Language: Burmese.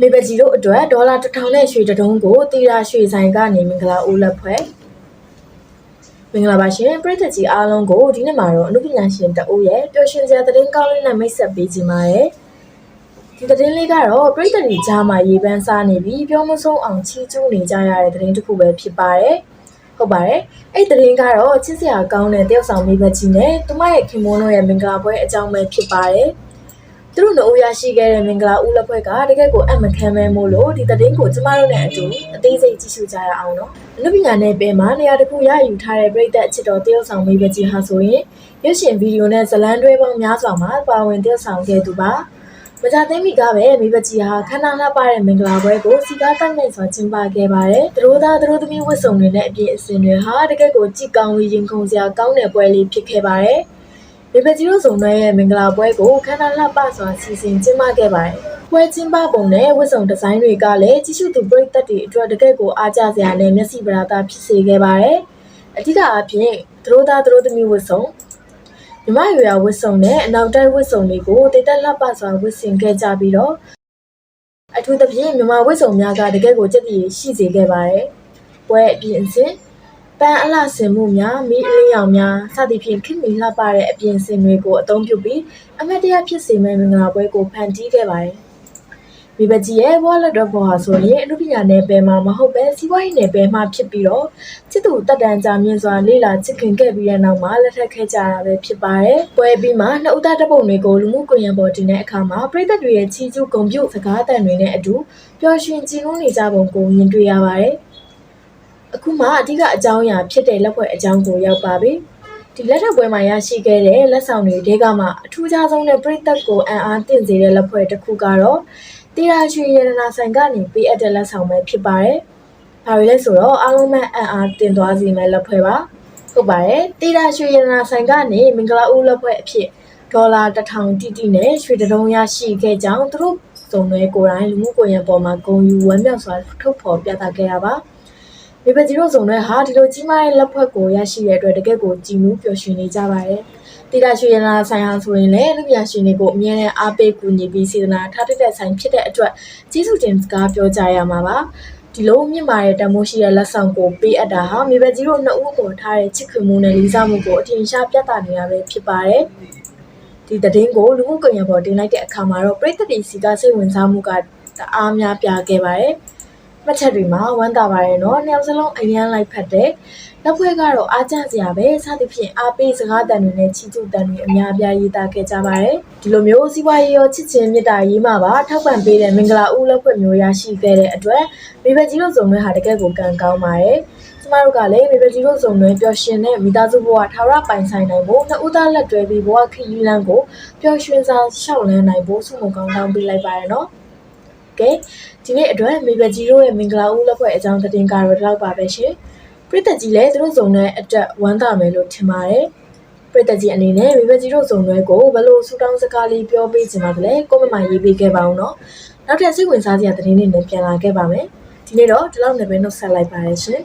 မေပကြီးတို့အတွက်ဒေါ်လာ1000နဲ့ရွှေတစ်ဒုံးကိုတီရာရွှေဆိုင်ကနေမင်္ဂလာဦးလက်ဖွဲ့မင်္ဂလာပါရှင်ပရိသတ်ကြီးအားလုံးကိုဒီနေ့မှာတော့အနုပညာရှင်တအိုးရဲ့ပျော်ရွှင်စရာသတင်းကောင်းလေးနဲ့မိတ်ဆက်ပေးခြင်းပါတယ်ဒီသတင်းလေးကတော့ပရိသတ်ကြီးကြားမှာရေပန်းစားနေပြီးပြောမဆုံးအောင်ချီးကျူးနေကြရတဲ့သတင်းတစ်ခုပဲဖြစ်ပါတယ်ဟုတ်ပါတယ်အဲ့ဒီသတင်းကတော့ချစ်စရာကောင်းတဲ့တယောက်ဆောင်မိဘကြီးနဲ့သူမရဲ့ခင်မွန်းတို့ရဲ့မင်္ဂလာပွဲအကြောင်းပဲဖြစ်ပါတယ် သူတို့နှစ်ဦးရရှိခဲ့တဲ့မင်္ဂလာဦးလက်ဖွဲ့ကတကယ့်ကိုအမခံမဲမို့လို့ဒီသတင်းကိုကျမတို့နဲ့အတူအသေးစိတ်ကြည့်ရှုကြရအောင်နော်အနုပညာနယ်ပယ်မှာနေရာတစ်ခုရယူထားတဲ့ပြည်သက်အချစ်တော်တယောက်ဆောင်မိဘကြီးဟာဆိုရင်ရုပ်ရှင်ဗီဒီယိုနဲ့ဇလန်းတွဲပေါင်းများစွာမှာပါဝင်တယောက်ဆောင်ခဲ့သူပါမကြသိမိကပဲမိဘကြီးဟာခန္ဓာလှပတဲ့မင်္ဂလာပွဲကိုစီကားတိုက်နိုင်စွာကျင်းပခဲ့ပါတယ်။သူတို့သားသူတို့သမီးဝတ်စုံတွေနဲ့အပြည့်အစင်တွေဟာတကယ့်ကိုကြည်ကောင်းပြီးရင်ခုန်စရာကောင်းတဲ့ပွဲလေးဖြစ်ခဲ့ပါတယ်။ မိဘကြီးတို့စုံတွဲရဲ့မင်္ဂလာပွဲကိုခန္ဓာလှပစွာစီစဉ်ကျင်းပခဲ့ပါတယ်။ပွဲကျင်းပပုံနဲ့ဝတ်စုံဒီဇိုင်းတွေကလည်းကြီးစုသူပရိသတ်တွေအတွက်တကယ့်ကိုအားကျစရာနဲ့မျက်စိပရာသာဖြစ်စေခဲ့ပါတယ်။အထူးအားဖြင့်သူတို့သားသူတို့သမီးဝတ်စုံမြမရွေရဝတ်စုံနဲ့အနောက်တိုက်ဝတ်စုံတွေကိုတိတ်တက်လှပစွာဝတ်ဆင်ခဲ့ကြပြီးတော့အထူးသဖြင့်မြမဝတ်စုံများကတကယ့်ကိုကြက်တည်ရှိစေခဲ့ပါတယ်။ပွဲအပြင်အစင်ပ န်းအလှဆင်မှုများမိအလင်းရောင်များစသဖြင့်ခင်မီလှပတဲ့အပြင်စင်တွေကိုအသုံးပြုပြီးအမတ်တရားဖြစ်စေမယ့်မင်္ဂလာပွဲကိုဖန်တီးခဲ့ပါတယ်။မိဘကြီးရဲ့ wallet တော့ဘောဟာဆိုရင်အနုပညာနယ်ပယ်မှာမဟုတ်ပဲစီးပွားရေးနယ်ပယ်မှာဖြစ်ပြီးတော့ချစ်သူတက်တန်ကြာမြင့်စွာလေးလာချစ်ခင်ခဲ့ပြီးတဲ့နောက်မှာလက်ထပ်ခဲ့ကြတာပဲဖြစ်ပါတယ်။ပွဲပြီးမှနှစ်ဦးသားတပ်ပုံတွေကိုလူမှုကွန်ရက်ပေါ်တင်တဲ့အခါမှာပြည်သက်တွေရဲ့ချီကျူးဂုံပြုတ်စကားအသံတွေနဲ့အတူပျော်ရွှင်ကြည်နူးနေကြပုံကိုမြင်တွေ့ရပါတယ်။ အခုမှအဓိကအကြောင်းအရာဖြစ်တဲ့လက်ဖွဲ့အကြောင်းကိုရောက်ပါပြီ။ဒီလက်ထပ်ပွဲမှာရရှိခဲ့တဲ့လက်ဆောင်တွေတဲကမှအထူးခြားဆုံးတဲ့ပြည်သက်ကိုအံ့အားသင့်စေတဲ့လက်ဖွဲ့တစ်ခုကတော့တီရာရွှေရတနာဆိုင်ကနေပေးအပ်တဲ့လက်ဆောင်ပဲဖြစ်ပါတယ်။ဘာလို့လဲဆိုတော့အားလုံးမဲ့အံ့အားသင့်သွားစေမယ့်လက်ဖွဲ့ပါ။ဟုတ်ပါတယ်။တီရာရွှေရတနာဆိုင်ကနေမင်္ဂလာဦးလက်ဖွဲ့အဖြစ်ဒေါ်လာ1000တိတိနဲ့ရွှေတုံးရရှိခဲ့ကြောင်းသူတို့စုံတွဲကိုယ်တိုင်လူမှုကွန်ရက်ပေါ်မှာဂုဏ်ယူဝမ်းမြောက်စွာထုတ်ဖော်ပြသခဲ့ရပါ။ မိဘကြီးတို့စုံတွဲဟာဒီလိုကြီးမားတဲ့လက်ဖွဲ့ကိုရရှိတဲ့အတွက်တကယ့်ကိုကြည်နူးပျော်ရွှင်နေကြပါတယ်။တိရရွှေရနာဆိုင်ဟာဆိုရင်လည်းလူပြရှင်တွေကိုအမြဲတမ်းအားပေးကူညီပြီးစေတနာထားတဲ့ဆိုင်ဖြစ်တဲ့အတွက်ကျေးဇူးတင်စကားပြောကြရမှာပါဒီလိုမြင့်မာတဲ့တမိုးရှိတဲ့လက်ဆောင်ကိုပေးအပ်တာဟာမိဘကြီးတို့နှစ်ဦးကိုထားတဲ့ချစ်ခင်မှုနဲ့လေးစားမှုကိုအထင်ရှားပြသနေတာပဲဖြစ်ပါတယ်ဒီသတင်းကိုလူမှုကွန်ရက်ပေါ်တင်လိုက်တဲ့အခါမှာတော့ပြည်သက်တွေစီကစိတ်ဝင်စားမှုကတအားများပြားခဲ့ပါတယ် မှတ်ချက်တွေမှာဝမ်းသာပါတယ်နော်နှစ်ယောက်စလုံးအရန်လိုက်ဖတ်တဲ့လက်ဖွဲ့ကတော့အားကျစရာပဲစသဖြင့်အားပေးစကားတန်တွေနဲ့ချီးကျူးတန်တွေအများအပြားရေးသားခဲ့ကြပါတယ်ဒီလိုမျိုးစီးပွားရေးရောချစ်ချင်းမေတ္တာရေးမှာပါထောက်ပံ့ပေးတဲ့မင်္ဂလာဦးလက်ဖွဲ့မျိုးရရှိခဲ့တဲ့အတွက်မိဘကြီးတို့စုံတွဲဟာတကယ်ကိုကံကောင်းပါတယ်ကျမတို့ကလည်းမိဘကြီးတို့စုံတွဲပျော်ရွှင်တဲ့မိသားစုဘဝထာဝရပိုင်ဆိုင်နိုင်ဖို့နှစ်ဦးသားလက်တွဲပြီးဘဝခရီးလမ်းကိုပျော်ရွှင်စွာရှောက်လန်းနိုင်ဖို့ဆုမကောင်းတောင်းပေးလိုက်ပါရနော် ကဲဒီနေ့အတွက်မိဘကြီးတို့ရဲ့မင်္ဂလာဦးလက်ဖွဲ့အကြောင်းသတင်းကတော့ဒီလောက်ပါပဲရှင်ပြည်သက်ကြီးလည်းသူတို့စုံတဲ့အတွက်ဝမ်းသာမယ်လို့ထင်ပါတယ်ပြည်သက်ကြီးအနေနဲ့မိဘကြီးတို့စုံတွဲကိုဘယ်လိုဆူတောင်းစကားလေးပြောပေးချင်ပါသလဲကိုမမရေးပေးခဲ့ပါဦးနော်နောက်ထပ်စိတ်ဝင်စားစရာသတင်းတွေနဲ့ပြန်လာခဲ့ပါမယ်ဒီနေ့တော့ဒီလောက်နဲ့ပဲနှုတ်ဆက်လိုက်ပါရရှင်